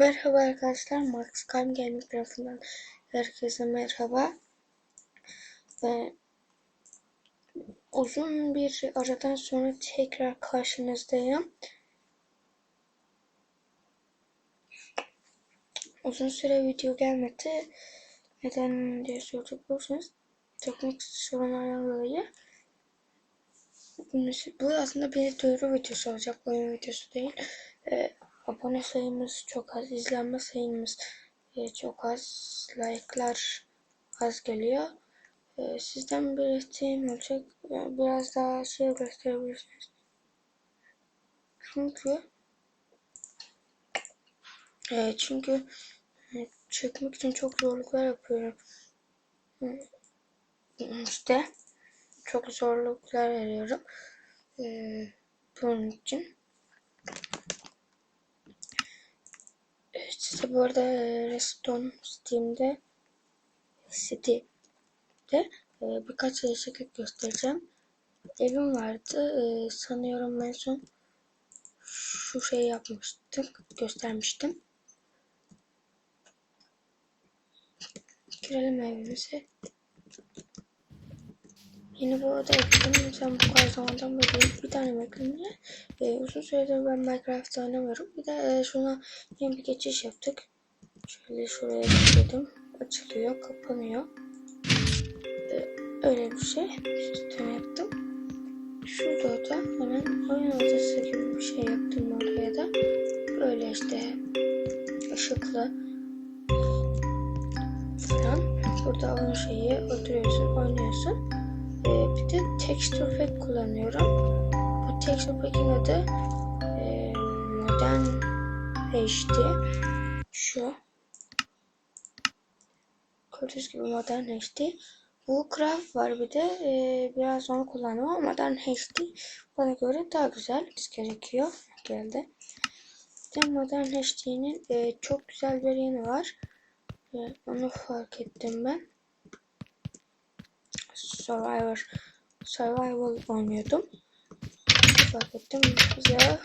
Merhaba arkadaşlar, Max Kam Gaming tarafından herkese merhaba. Ee, uzun bir aradan sonra tekrar karşınızdayım. Uzun süre video gelmedi. Neden diye soracak olursanız teknik sorunlardan dolayı. Bu aslında bir duyuru videosu olacak, oyun videosu değil. Ee, abone sayımız çok az, izlenme sayımız e, çok az, like'lar az geliyor. E, sizden bir isteğim olacak. Biraz daha şey gösterebilirsiniz. Çünkü e, çünkü çekmek için çok zorluklar yapıyorum. İşte çok zorluklar veriyorum. Bunun için. Size bu arada Reston Steam'de City'de birkaç değişiklik göstereceğim. Evim vardı. Sanıyorum en son şu şeyi yapmıştık. Göstermiştim. Girelim evimize. Yeni bu arada ekledim. Bu kadar zamandan beri bir tane eklemle. Ee, uzun süredir ben Minecraft oynamıyorum. Bir de e, şuna yeni bir geçiş yaptık. Şöyle şuraya ekledim. Açılıyor, kapanıyor. Ee, öyle bir şey. Sistem yaptım. Şurada da hemen oyun odası gibi bir şey yaptım oraya da. Böyle işte ışıklı falan. Burada oyun şeyi oturuyorsun, oynuyorsun. Bir de texture pack kullanıyorum. Bu texture pack'in adı e, Modern HD. Şu. Gördüğünüz gibi Modern HD. Bu Craft var bir de e, biraz onu kullandım ama Modern HD bana göre daha güzel. gerekiyor. Geldi. Bir de Modern HD'nin e, çok güzel bir yanı var. E, onu fark ettim ben. Survivor Survival oynuyordum. Fark ettim. Ya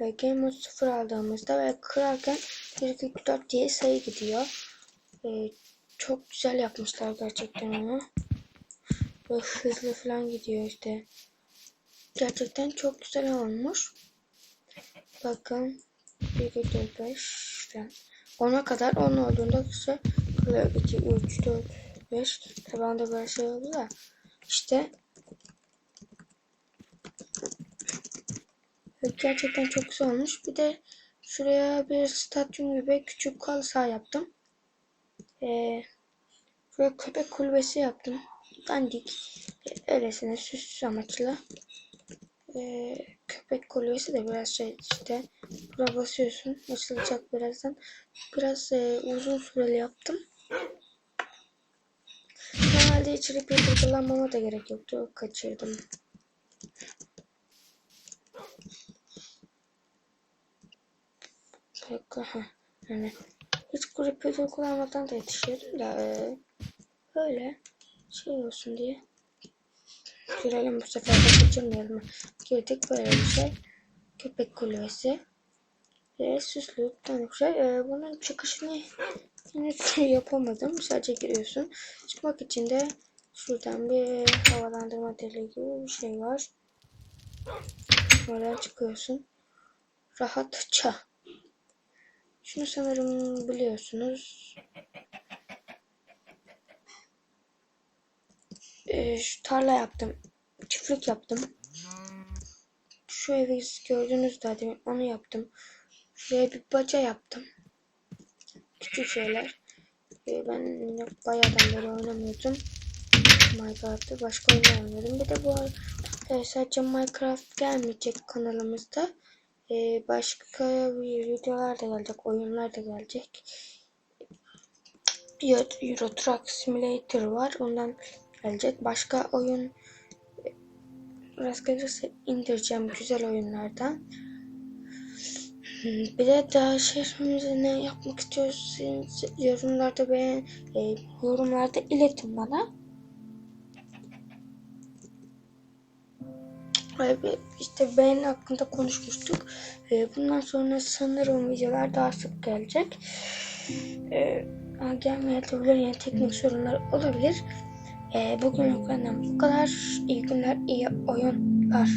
ve Game Mode 0 aldığımızda ve kırarken 1.44 diye sayı gidiyor. Ee, çok güzel yapmışlar gerçekten onu. Ve hızlı falan gidiyor işte. Gerçekten çok güzel olmuş. Bakın 1.45 falan. 10'a kadar 10 olduğunda ise 2, 3, 4, 5 tabanda böyle şey oldu da işte gerçekten çok güzel olmuş. Bir de şuraya bir stadyum gibi küçük kol saha yaptım. Ee, şuraya köpek kulübesi yaptım. Dandik. Öylesine süs amaçlı. Ee, köpek kulübesi de biraz şey işte buna basıyorsun açılacak birazdan. Biraz e, uzun süreli yaptım. Normalde hiç repeater kullanmama da gerek yoktu kaçırdım. Peki, ha, yani hiç repeater kullanmadan da yetişiyordum da e, öyle şey olsun diye Girelim bu sefer de kaçırmayalım. Girdik böyle bir şey. Köpek kulübesi. Ve süslü bir tane şey. Ee, bunun çıkışını henüz yapamadım. Sadece giriyorsun. Çıkmak için de şuradan bir havalandırma deliği gibi bir şey var. Oradan çıkıyorsun. Rahatça. Şunu sanırım biliyorsunuz. Ee, şu tarla yaptım çiftlik yaptım. Şu evi gördünüz zaten onu yaptım. Şuraya bir baca yaptım. Küçük şeyler. Ee, ben bayağıdan beri oynamıyordum. Minecraft'ı başka oyun oynuyordum. Bir de bu e, sadece Minecraft gelmeyecek kanalımızda. Ee, başka videolar da gelecek, oyunlar da gelecek. Euro Truck Simulator var. Ondan gelecek. Başka oyun gelirse indireceğim güzel oyunlardan. Bir de daha şehrimize ne yapmak istiyorsanız yorumlarda beğen, e, yorumlarda iletin bana. İşte beğeni hakkında konuşmuştuk. Ee, bundan sonra sanırım videolar daha sık gelecek. Ama gelmeyebilir yani teknik sorunlar olabilir. Ee, bugün bu kadar. İyi günler, iyi oyunlar.